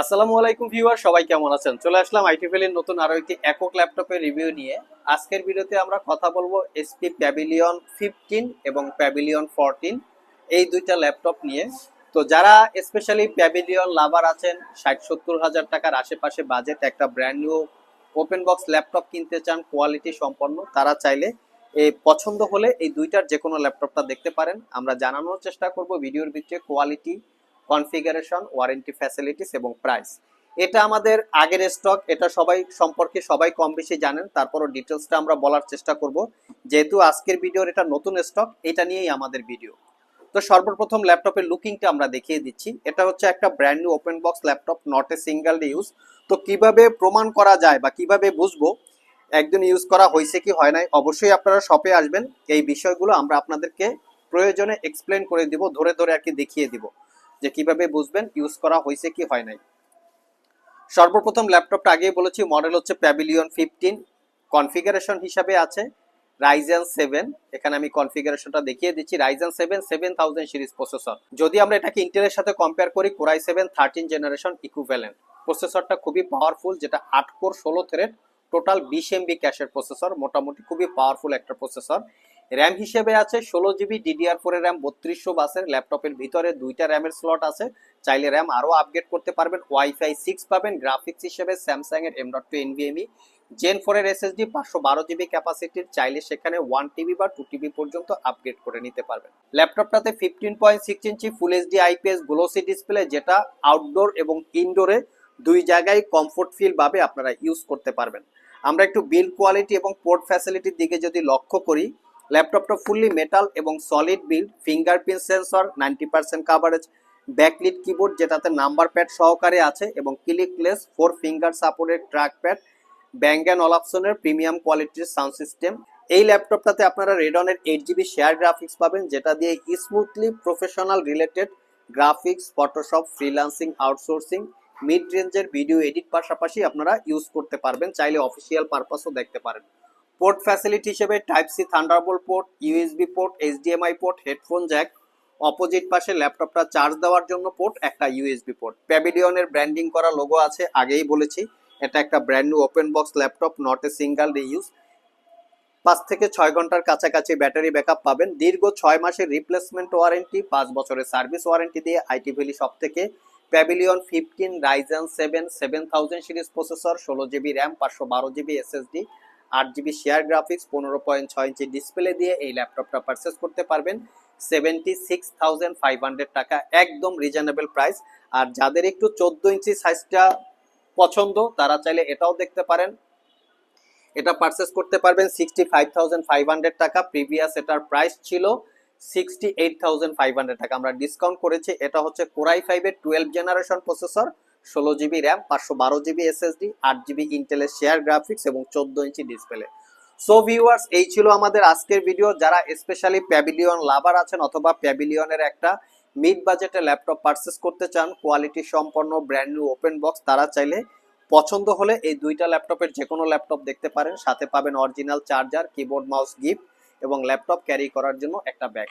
আসসালামু আলাইকুম ভিউয়ার, সবাই কেমন আছেন? চলে আসলাম আইটিভেলের নতুন আরও একটি একক ল্যাপটপের রিভিউ নিয়ে। আজকের ভিডিওতে আমরা কথা বলব এসপি প্যাভিলিয়ন ফিফটিন এবং প্যাভিলিয়ন ফোরটিন এই দুইটা ল্যাপটপ নিয়ে। তো যারা স্পেশালি প্যাভিলিয়ন লাভার আছেন, ষাট সত্তর হাজার টাকার আশেপাশে বাজেট একটা brand new open box laptop কিনতে চান কোয়ালিটি সম্পন্ন, তারা চাইলে এই পছন্দ হলে এই দুইটার যে কোনো ল্যাপটপটা দেখতে পারেন। আমরা জানানোর চেষ্টা করব ভিডিওর ভিতরে কোয়ালিটি কনফিগারেশন, ওয়ারেন্টি ফ্যাসিলিটিস এবং প্রাইস। এটা আমাদের আগের স্টক, এটা সবাই সম্পর্কে সবাই কম বেশি জানেন, তারপরও ডিটেলসটা আমরা বলার চেষ্টা করব। যেহেতু আজকের ভিডিওর এটা নতুন স্টক, এটা নিয়েই আমাদের ভিডিও। তো সর্বপ্রথম ল্যাপটপের লুকিংটা আমরা দেখিয়ে দিচ্ছি। এটা হচ্ছে একটা brand new open box laptop not a single use তো কীভাবে প্রমাণ করা যায় বা কীভাবে বুঝব? একদিন ইউজ করা হয়েছে কি হয় নাই? অবশ্যই আপনারা শপে আসবেন। এই বিষয়গুলো আমরা আপনাদেরকে প্রয়োজনে এক্সপ্লেন করে দিব, ধরে ধরে আর কি দেখিয়ে দিব। যে কীভাবে বুঝবেন ইউজ করা হয়েছে কি হয় নাই। সর্বপ্রথম ল্যাপটপটা আগেই বলেছি মডেল হচ্ছে প্যাভিলিয়ন ফিফটিন কনফিগারেশন হিসাবে আছে রাইজেন সেভেন এখানে আমি কনফিগারেশনটা দেখিয়ে দিচ্ছি Ryzen seven seven thousand series processor যদি আমরা এটাকে ইন্টেলের সাথে কম্পেয়ার করি Core i seven thirteen generation equivalent প্রসেসরটা খুবই পাওয়ারফুল যেটা আট কোর ষোলো থ্রেড টোটাল বিশ এমবি ক্যাশের প্রসেসর মোটামুটি খুবই পাওয়ারফুল একটা প্রসেসর র্যাম হিসেবে আছে ষোলো জিবি ডিডিআর ফোর র্যাম বত্রিশশো বাসের ল্যাপটপের ভিতরে দুইটা র্যামের স্লট আছে। চাইলে র্যাম আরও আপগ্রেড করতে পারবেন। ওয়াইফাই সিক্স পাবেন। গ্রাফিক্স হিসেবে স্যামসাং এর M dot two NVMe Gen ফোরের এসএসডি পাঁচশো বারো জিবি ক্যাপাসিটির চাইলে সেখানে ওয়ান টিবি বা টু টিবি পর্যন্ত আপগ্রেড করে নিতে পারবেন। ল্যাপটপটাতে fifteen point six inch full HD IPS glossy display যেটা আউটডোর এবং ইনডোরে দুই জায়গায় কমফোর্ট ফিল ভাবে আপনারা ইউজ করতে পারবেন। আমরা একটু বিল কোয়ালিটি এবং পোর্ট ফ্যাসিলিটির দিকে যদি লক্ষ্য করি ল্যাপটপটা ফুললি মেটাল এবং solid build fingerprint sensor ninety percent coverage backlit keyboard যেটাতে নাম্বার প্যাড সহকারে আছে এবং clickless four finger supported track pad Bang and অলাপসনের premium কোয়ালিটির সাউন্ড সিস্টেম এই ল্যাপটপটাতে আপনারা রেডনের এইট জিবি শেয়ার গ্রাফিক্স পাবেন, যেটা দিয়ে smoothly professional related graphics Photoshop freelancing outsourcing mid রেঞ্জের ভিডিও এডিট পাশাপাশি আপনারা ইউজ করতে পারবেন, চাইলে অফিসিয়াল পারপাসও দেখতে পারেন। পোর্ট ফ্যাসিলিটি হিসেবে type C Thunderbolt port, USB port, HDMI port, headphone jack, opposite পাশে ল্যাপটপটা চার্জ দেওয়ার জন্য পোর্ট, একটা ইউএসবি পোর্ট। প্যাভিলিয়নের ব্র্যান্ডিং করা লোগো আছে, আগেই বলেছি, এটা একটা brand new open box laptop, not a single reuse. পাঁচ থেকে ছয় ঘণ্টার কাছাকাছি ব্যাটারি ব্যাকআপ পাবেন। দীর্ঘ ছয় মাসের রিপ্লেসমেন্ট ওয়ারেন্টি, পাঁচ বছরের সার্ভিস ওয়ারেন্টি দিয়ে আইটি ভ্যালি সব থেকে Pavilion fifteen, Ryzen seven seven thousand series processor, ষোলো জিবি র্যাম, পাঁচশো বারো জিবি এসএসডি আট জিবি শেয়ার গ্রাফিক্স, পনেরো পয়েন্ট ছয় ইঞ্চি ডিসপ্লে দিয়ে এই ল্যাপটপটা পারচেস করতে পারবেন। Seventy six thousand five hundred টাকা, একদম রিজনেবল প্রাইস আর যাদের একটু চোদ্দ ইঞ্চি সাইজটা পছন্দ, তারা চাইলে এটাও দেখতে পারেন। এটা পারচেস করতে পারবেন sixty five thousand five hundred টাকা। প্রিভিয়াস এটার প্রাইস ছিল sixty eight thousand five hundred টাকা। আমরা ডিসকাউন্ট করেছি, এটা হচ্ছে কোরাই ফাইভের টুয়েলভ জেনারেশন প্রসেসর ষোলো জিবি র্যাম, পাঁচশো বারো জিবি এসএসডি আট জিবি ইন্টেলের শেয়ার গ্রাফিক্স এবং চোদ্দ ইঞ্চি ডিসপ্লে সো ভিউয়ার্স এই ছিল আমাদের আজকের ভিডিও যারা স্পেশালি প্যাভিলিয়ন লাভার আছেন অথবা প্যাভিলিয়নের একটা মিড বাজেটে ল্যাপটপ পারচেস করতে চান কোয়ালিটি সম্পন্ন ব্র্যান্ড নিউ ওপেন বক্স তারা চাইলে পছন্দ হলে এই দুইটা ল্যাপটপের যে কোনো ল্যাপটপ দেখতে পারেন। সাথে পাবেন original charger keyboard mouse gift এবং ল্যাপটপ ক্যারি করার জন্য একটা ব্যাগ